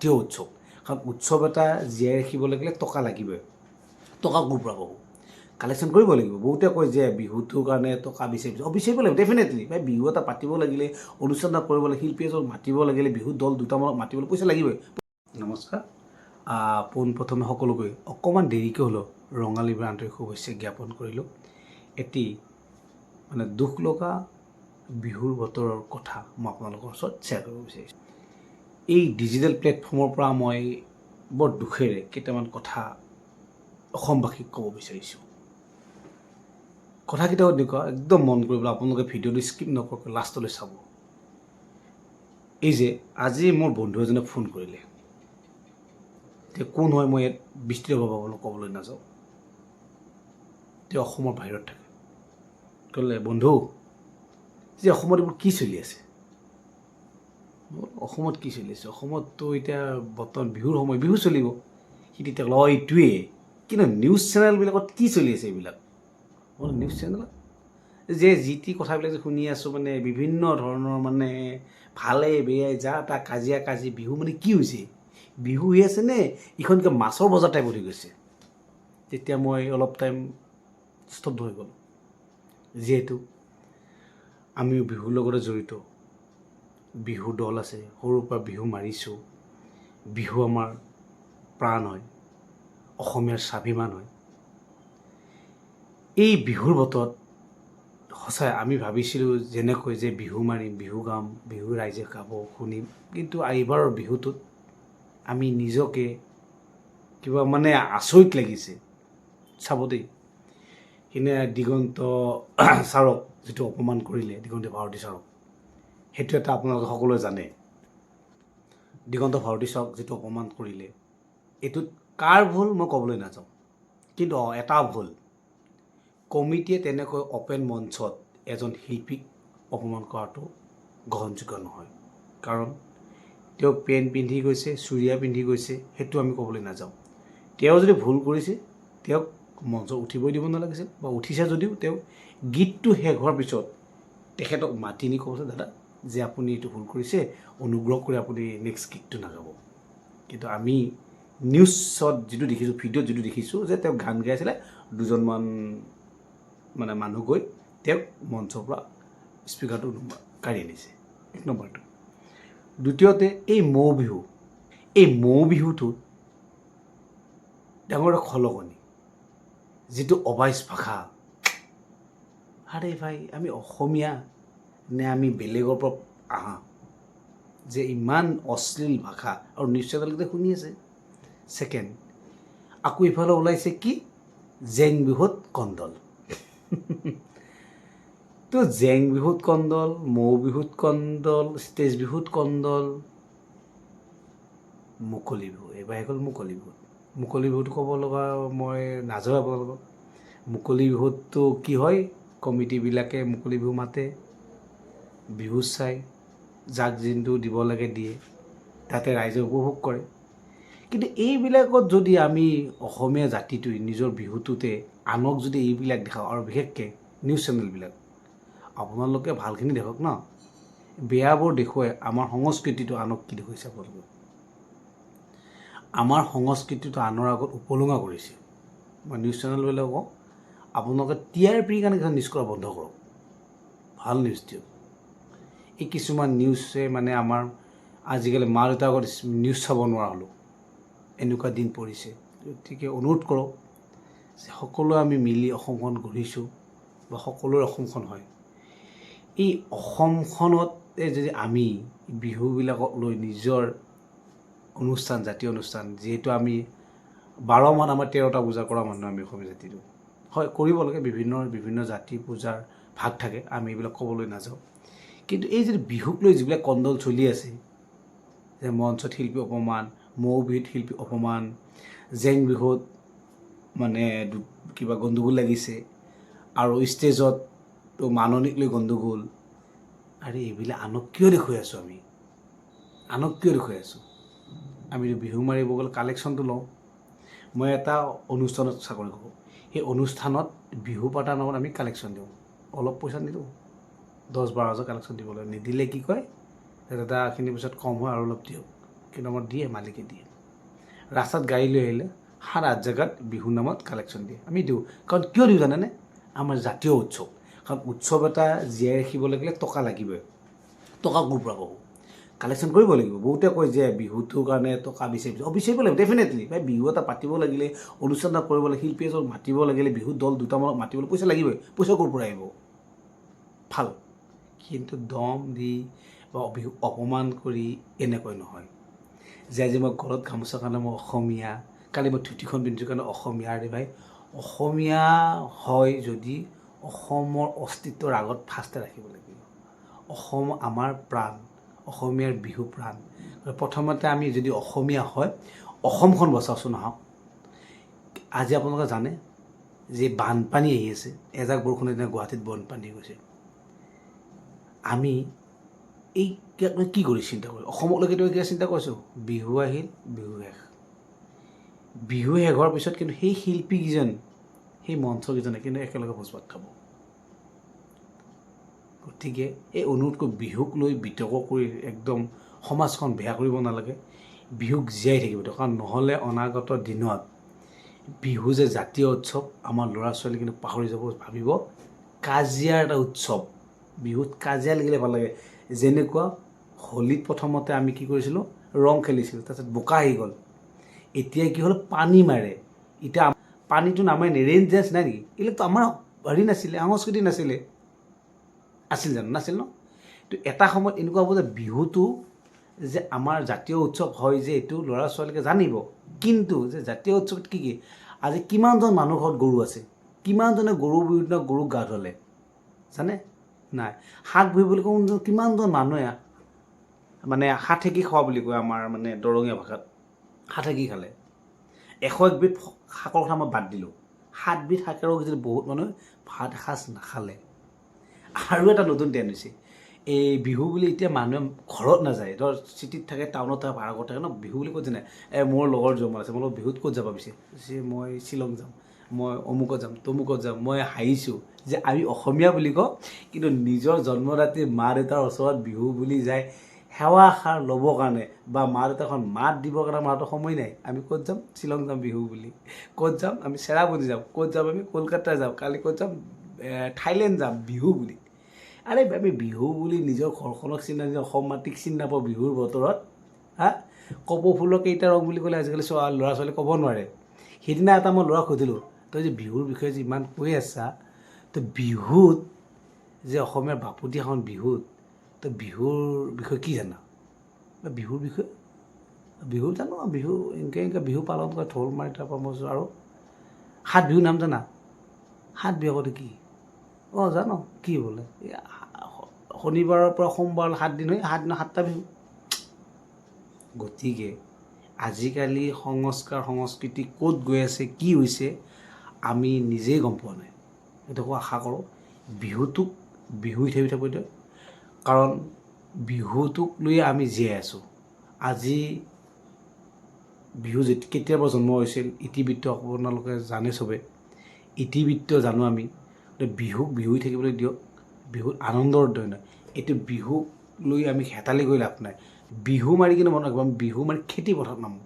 জাতীয় উৎসৱ। কাৰণ উৎসৱ এটা জীয়াই ৰাখিব লাগিলে টকা লাগিবই। টকা ক'ৰ পৰা পাব? কালেকশ্যন কৰিব লাগিব। বহুতে কয় যে বিহুটোৰ কাৰণে টকা বিচাৰিব অঁ বিচাৰিব লাগিব ডেফিনেটলি ভাই বিহু এটা পাতিব লাগিলে অনুষ্ঠান এটা কৰিব লাগে শিল্পী এজন মাতিব লাগিলে বিহু দল দুটামানক মাতিবলৈ পইচা লাগিবই। নমস্কাৰ। পোনপ্ৰথমে সকলোকৈ অকণমান দেৰিকৈ হ'লেও ৰঙালী আন্তৰিক শুভেচ্ছা জ্ঞাপন কৰিলোঁ। এটি মানে দুখ লগা বিহুৰ বতৰৰ কথা মই আপোনালোকৰ ওচৰত শ্বেয়াৰ কৰিব বিচাৰিছোঁ। এই ডিজিটেল প্লেটফৰ্মৰ পৰা মই বৰ দুখেৰে কেইটামান কথা অসমবাসীক ক'ব বিচাৰিছোঁ। কথাকেইটা এনেকুৱা একদম মন কৰিবলৈ আপোনালোকে ভিডিঅ'টো স্কিপ নকৰাকৈ লাষ্টলৈ চাব। এই যে আজি মোৰ বন্ধু এজনে ফোন কৰিলে। তেওঁ কোন হয় মই ইয়াত বিস্তৃতভাৱে ক'বলৈ নাযাওঁ। তেওঁ অসমৰ বাহিৰত থাকে। ক'লে বন্ধু যে অসমত এইবোৰ কি চলি আছে? অসমত কি চলি আছে অসমততো এতিয়া বৰ্তমান বিহুৰ সময়, বিহু চলিব। সি তেতিয়া ক'লে, অঁ এইটোৱেই কিন্তু নিউজ চেনেলবিলাকত কি চলি আছে এইবিলাক? মই নিউজ চেনেলত যে যি টি কথাবিলাক যে শুনি আছোঁ মানে বিভিন্ন ধৰণৰ মানে ভালে, বেয়াই, যা তা কাজিয়া, কাজি, বিহু মানে কি হৈছে? বিহু হৈ আছে নে ইখনকে মাছৰ বজাৰ টাইপত হৈ গৈছে? তেতিয়া মই অলপ টাইম স্তব্ধ হৈ গ'লোঁ। যিহেতু আমিও বিহুৰ লগতে জড়িত। বিহু দল আছে সৰুৰ পৰা বিহু মাৰিছোঁ। বিহু আমাৰ প্ৰাণ হয় অসমীয়াৰ স্বাভিমান হয়। এই বিহুৰ বতৰত সঁচাই আমি ভাবিছিলোঁ যেনেকৈ যে বিহু মাৰিম বিহু গাম বিহু ৰাইজে গাব শুনিম। কিন্তু এইবাৰৰ বিহুটোত আমি নিজকে কিবা মানে আচৰিত লাগিছে। চাব দেই সিদিনা দিগন্ত ছাৰক যিটো অপমান কৰিলে দিগন্ত ভাৰতী ছাৰক। সেইটো এটা আপোনালোকে সকলোৱে জানে। দিগন্ত ভাৰতী ছাৰক যিটো অপমান কৰিলে এইটোত কাৰ ভুল মই ক'বলৈ নাযাওঁ। কিন্তু অঁ এটা ভুল। কমিটিয়ে তেনেকৈ অপেন মঞ্চত এজন শিল্পীক অপমান কৰাটো গ্ৰহণযোগ্য নহয়। কাৰণ তেওঁ পেণ্ট পিন্ধি গৈছে চুৰিয়া পিন্ধি গৈছে সেইটো আমি ক'বলৈ নাযাওঁ। তেওঁ যদি ভুল কৰিছে তেওঁক মঞ্চত উঠিবই দিব নালাগিছিল বা উঠিছে যদিও তেওঁ গীতটো শেষ হোৱাৰ পিছত তেখেতক মাতি নি ক'ব দাদা যে আপুনি এইটো ভুল কৰিছে অনুগ্ৰহ কৰি আপুনি নেক্সট গীতটো নাগাব। কিন্তু আমি নিউজত যিটো দেখিছোঁ ভিডিঅ'ত যিটো দেখিছোঁ যে তেওঁ গান গাই আছিলে দুজনমান মানে মানুহ গৈ তেওঁক মঞ্চৰ পৰা স্পীকাৰটো কাঢ়ি আনিছে। এক নম্বৰটো। দ্বিতীয়তে এই মৌ বিহু এই মৌ বিহুটোত ডাঙৰ খলকনি যিটো অবাইচ ভাষা। আৰে ভাই আমি অসমীয়া নে আমি বেলেগৰ পৰা আহা। যে ইমান অশ্লীল ভাষা আৰু নিউজ চেনেলকেইটা শুনি আছে। ছেকেণ্ড আকৌ ইফালে ওলাইছে কি? জেং বিহুত কণ্ডল তো জেং বিহুত কণ্ডল মৌ বিহুত কণ্ডল ষ্টেজ বিহুত কণ্ডল মুকলি বিহু। এইবাৰ আহি গ'ল মুকলি বিহুত মুকলি বিহুটো ক'ব লগা মই নাযাওঁ আপোনালোকক। মুকলি বিহুততো কি হয়? কমিটিবিলাকে মুকলি বিহু মাতে। বিহু চাই যাক যোনটো দিব লাগে দিয়ে, তাতে ৰাইজে উপভোগ কৰে। কিন্তু এইবিলাকত যদি আমি অসমীয়া জাতিটোৱে নিজৰ বিহুটোতে আনক যদি এইবিলাক দেখাওঁ আৰু বিশেষকৈ নিউজ চেনেলবিলাক, আপোনালোকে ভালখিনি দেখক ন? বেয়াবোৰ দেখুৱাই আমাৰ সংস্কৃতিটো আনক কি দেখুৱাইছে আপোনালোকে? আমাৰ সংস্কৃতিটো আনৰ আগত উপলুঙা কৰিছে। মই নিউজ চেনেলবিলাকক আপোনালোকে টি আৰ পিৰ কাৰণে নিউজ কৰা বন্ধ কৰক। ভালো নিউজ দিয়ক। এই কিছুমান নিউজে মানে আমাৰ আজিকালি মা দেউতাৰ আগত নিউজ চাব নোৱাৰা হ'লোঁ এনেকুৱা দিন পৰিছে। গতিকে অনুৰোধ কৰক যে সকলোৱে আমি মিলি অসমখন গঢ়িছোঁ বা সকলোৰে অসমখন হয়। এই অসমখনতে যদি আমি বিহুবিলাকক লৈ নিজৰ অনুষ্ঠান জাতীয় অনুষ্ঠান যিহেতু আমি বাৰ মাহ আমাৰ তেৰটা পূজা কৰা মানুহ আমি অসমীয়া জাতিটো। হয় কৰিব লাগে। বিভিন্ন বিভিন্ন জাতি পূজাৰ ভাগ থাকে। আমি এইবিলাক ক'বলৈ নাযাওঁ। কিন্তু এই যদি বিহুক লৈ যিবিলাক কণ্ডল চলি আছে যে মঞ্চত শিল্পী অপমান মৌ বিহুত শিল্পী অপমান জেং বিহুত মানে কিবা গণ্ডগোল লাগিছে আৰু ষ্টেজত মাননিক লৈ গণ্ডগোল আৰে এইবিলাক আনক কিয় দেখুৱাই আছোঁ আমি? আনক কিয় দেখুৱাই আছোঁ? আমিতো বিহু মাৰিব গ'লে কালেকশ্যনটো লওঁ। মই এটা অনুষ্ঠানত চাকৰি কৰোঁ। সেই অনুষ্ঠানত বিহু পতাৰ নামত আমি কালেকশ্যন দিওঁ। অলপ পইচা নিদিওঁ। দহ বাৰ হাজাৰ কালেকশ্যন দিব লাগে। নিদিলে কি কয়, যে দাদা পিছত কম হয় আৰু অলপ দিয়ক। কিন্তু আমাৰ দিয়ে, মালিকে দিয়ে। ৰাস্তাত গাড়ী লৈ আহিলে, সাত আঠ জেগাত বিহু নামত কালেকশ্যন দিয়ে। আমি দিওঁ। কাৰণ কিয় দিওঁ জানেনে? আমাৰ জাতীয় উৎসৱ। কাৰণ উৎসৱ এটা জীয়াই ৰাখিব লাগিলে টকা লাগিবই। টকা ক'ৰ পৰা পাব? কালেকশ্যন কৰিব লাগিব। বহুতে কয় যে বিহুটোৰ কাৰণে টকা বিচাৰিব অঁ বিচাৰিব লাগিব ডেফিনেটলি ভাই, বিহু এটা পাতিব লাগিলে, অনুষ্ঠান এটা কৰিব লাগে শিল্পী এজন মাতিব লাগিলে বিহু দল দুটামানক মাতিবলৈ পইচা লাগিবই। পইচা ক'ৰ পৰা আহিব? ভালো। কিন্তু দম দি বা বিহু অপমান কৰি এনেকৈ নহয়। যে আজি মই ঘৰত গামোচাৰ কাৰণে মই অসমীয়া কালি মই ধুতিখন পিন্ধিছোঁ কাৰণে অসমীয়া। আৰে ভাই অসমীয়া হয় যদি অসমৰ অস্তিত্বৰ আগত ফাৰ্ষ্টে ৰাখিব লাগিব। অসম আমাৰ প্ৰাণ অসমীয়াৰ বিহু প্ৰাণ। প্ৰথমতে আমি যদি অসমীয়া হয় অসমখন বচাওচোন আহক। আজি আপোনালোকে জানে যে বানপানী আহি আছে এজাক বৰষুণে গুৱাহাটীত বানপানী গৈছে। আমি এই কি- কৰি চিন্তা কৰোঁ অসমক লৈ কেতিয়াবা কিবা চিন্তা কৰিছোঁ। বিহু আহিল বিহু শেষ। বিহু শেষ হোৱাৰ পিছত কিন্তু সেই শিল্পীকেইজন সেই মঞ্চকেইজনে কিন্তু একেলগে ভোজ ভাত খাব। গতিকে এই অনুৰোধকৈ বিহুক লৈ বিতৰ্ক কৰি একদম সমাজখন বেয়া কৰিব নালাগে। বিহুক জীয়াই থাকিব কাৰণ নহ'লে অনাগত দিনত বিহু যে জাতীয় উৎসৱ আমাৰ ল'ৰা ছোৱালী কিন্তু পাহৰি যাব ভাবিব। কাজিয়াৰ এটা উৎসৱ। বিহুত কাজিয়া লাগিলে ভালো লাগে। যেনেকুৱা হোলীত প্ৰথমতে আমি কি কৰিছিলোঁ, ৰং খেলিছিলোঁ, তাৰপিছত বোকা আহি গ'ল। এতিয়া কি হ'ল, পানী মাৰে। এতিয়া পানীটো নামাৰে নে ৰেইন নাই নেকি? এইবিলাকতো আমাৰ হেৰি নাছিলে, সংস্কৃতি নাছিলে। আছিল জানো? নাছিল ন? তো এটা সময়ত এনেকুৱা হ'ব যে বিহুটো যে আমাৰ জাতীয় উৎসৱ হয় যে এইটো ল'ৰা ছোৱালীকে জানিব। কিন্তু যে জাতীয় উৎসৱত কি কি? আজি কিমানজন মানুহ ঘৰত গৰু আছে? কিমানজনে গৰু বিহুৰ দিনা গৰুক গা ধুৱালে? জানে? নাই। শাক বিহু বুলি কওঁ কিমানজন মানুহে মানে সাঠেকি খোৱা বুলি কয় আমাৰ মানে দৰঙীয়া ভাষাত। সাঠেকি খালে। এশ একবিধ শাকৰ কথা মই বাদ দিলোঁ। সাতবিধ শাকেৰো যদি বহুত মানুহে ভাত এসাঁজ নাখালে। আৰু এটা নতুন ট্ৰেণ্ড হৈছে। এই বিহু বুলি এতিয়া মানুহে ঘৰত নাযায়। ধৰ চিটিত থাকে টাউনত থাকে ভাড়া ঘৰত থাকে ন বিহু বুলি ক'ত জানে? এই মোৰ লগৰ জমা আছে মই বোলো বিহুত ক'ত যাবা পিছে? মই শ্বিলং যাম। মই অমুকত যাম, তমুকত যাম, মই হাঁহিছোঁ যে আমি অসমীয়া বুলি কওঁ, কিন্তু নিজৰ জন্মদাত্ৰী মা দেউতাৰ ওচৰত বিহু বুলি যায়, সেৱা সাৰ ল'বৰ কাৰণে বা মা দেউতাখন মাত দিবৰ কাৰণে আমাৰ হাতত সময় নাই, আমি ক'ত যাম? শ্বিলং যাম বিহু বুলি। ক'ত যাম? আমি চেৰাপুঞ্জী যাম। ক'ত যাম? আমি কলকাতা যাম। কালি ক'ত যাম? থাইলেণ্ড যাম বিহু বুলি। আৰে আমি বিহু বুলি নিজৰ ঘৰখনক চিনি অসম মাটিক চিনি নাপাওঁ বিহুৰ বতৰত, হা? কপৌ ফুলৰ কেইটা ৰং বুলি ক'লে আজিকালি ল'ৰা ছোৱালী ক'ব নোৱাৰে। সেইদিনা এটা মই ল'ৰাক সুধিলোঁ তই যে বিহুৰ বিষয়ে যে ইমান কৈ আছা তো বিহুত যে অসমীয়াৰ বাপতিসাহোন বিহুত তই বিহুৰ বিষয়ে কি জানা? বা বিহুৰ বিষয়ে বিহু জানো বিহু এনেকৈ এনেকৈ বিহু পালন কৰে ঢোল মাৰি তাৰ পৰা মই আৰু সাত বিহুৰ নাম জানা? সাত বিহু আগতে কি? অঁ জানো কি বোলে? শনিবাৰৰ পৰা সোমবাৰলৈ সাত দিন হয় সাত দিনৰ সাতটা বিহু। গতিকে আজিকালি সংস্কাৰ সংস্কৃতি ক'ত গৈ আছে কি হৈছে আমি নিজেই গম পোৱা নাই। গতিকে আশা কৰোঁ, বিহুটোক, বিহু হৈ থাকি থাকোঁ দিয়ক। কাৰণ বিহুটোক লৈয়ে আমি জীয়াই আছোঁ। আজি বিহু যেতি, কেতিয়াৰ পৰা জন্ম হৈছিল, ইতিবৃত্ত আপোনালোকে জানে চবে। ইতিবৃত্ত জানো আমি। বিহুক বিহু থাকিবলৈ দিয়ক। বিহুত আনন্দৰ দৈ নহয়। এইটো বিহুক লৈ আমি হেতালি কৰি লাভ নাই। বিহু মাৰি কিন্তু মনত ৰাখিব। আমি বিহু মাৰি খেতি পথাৰত নামো।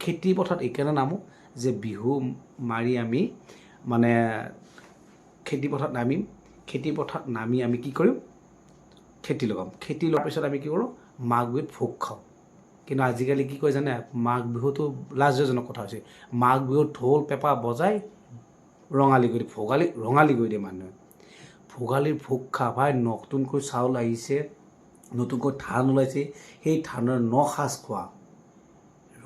খেতি পথাৰত এইকাৰণে নামো। যে বিহু মাৰি আমি মানে খেতি পথাৰত নামিম। খেতি পথাৰত নামি আমি কি কৰিম? খেতি লগাম। খেতি লোৱাৰ পিছত আমি কি কৰোঁ? মাঘ বিহুত ভোগ খাওঁ। কিন্তু আজিকালি কি কয় জানে? মাঘ বিহুটো লাজজনক কথা হৈছে। মাঘ বিহুত ঢোল, পেঁপা বজাই ৰঙালী কৰি, ভোগালী, ৰঙালী কৰি দিয়ে মানুহে। ভোগালীৰ ভোগ খা ভাই নতুনকৈ চাউল আহিছে, নতুনকৈ ধান ওলাইছে। সেই ধানৰ ন সাজ খোৱা।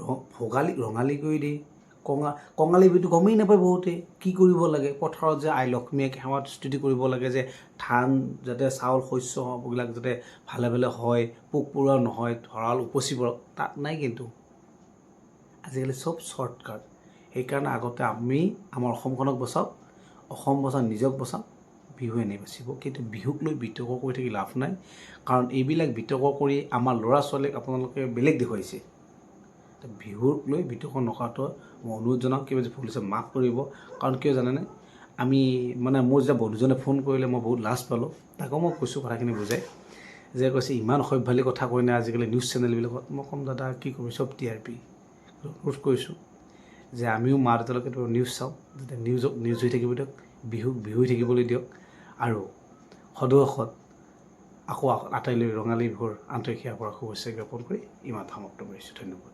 ৰ- ভোগালী, ৰঙালী কৰি দিয়ে। কঙা কঙালী বিহুটো গমেই নাপায় বহুতে। কি কৰিব লাগে? পথাৰত যে আই লক্ষ্মীয়ে সেৱাত স্তুতি কৰিব লাগে যে ধান যাতে চাউল শস্য এইবিলাক যাতে ভালে ভালে হয় পোক পৰুৱা নহয় ভঁৰাল উপচি পৰক তাত নাই কিন্তু। আজিকালি চব শ্বৰ্টকাট সেইকাৰণে আগতে আমি আমাৰ অসমখনক বচাওক অসম বচাওক নিজক বচাওক বিহু এনেই বাচিব। কিন্তু বিহুক লৈ বিতৰ্ক কৰি থাকি লাভ নাই। কাৰণ এইবিলাক বিতৰ্ক কৰি আমাৰ ল'ৰা ছোৱালীক আপোনালোকে বেলেগ দেখুৱাইছে। বিহুক লৈ বিতৰ্ক নকৰাটো মই অনুৰোধ জনাওঁ কিবা যে হৈছে মাফ কৰিব। কাৰণ কিয় জানেনে আমি মানে মোৰ যেতিয়া বন্ধুজনে ফোন কৰিলে মই বহুত লাজ পালোঁ। তাকো মই কৈছোঁ কথাখিনি বুজাই। যে কৈছে ইমান সভ্যালি কথা কয় নাই আজিকালি নিউজ চেনেলবিলাকত। মই ক'ম দাদা কি কৰিম? চব টি আৰ পি। অনুৰোধ কৰিছোঁ যে আমিও মা দেউতালৈকে নিউজ চাওঁ যাতে নিউজক নিউজ হৈ থাকিব দিয়ক বিহুক বিহু হৈ থাকিবলৈ দিয়ক। আৰু সদৌ আকৌ আটাইলৈ ৰঙালী বিহুৰ আন্তৰিক সেৱাৰ পৰা শুভেচ্ছা জ্ঞাপন কৰি ইমান সমাপ্ত কৰিছোঁ। ধন্যবাদ।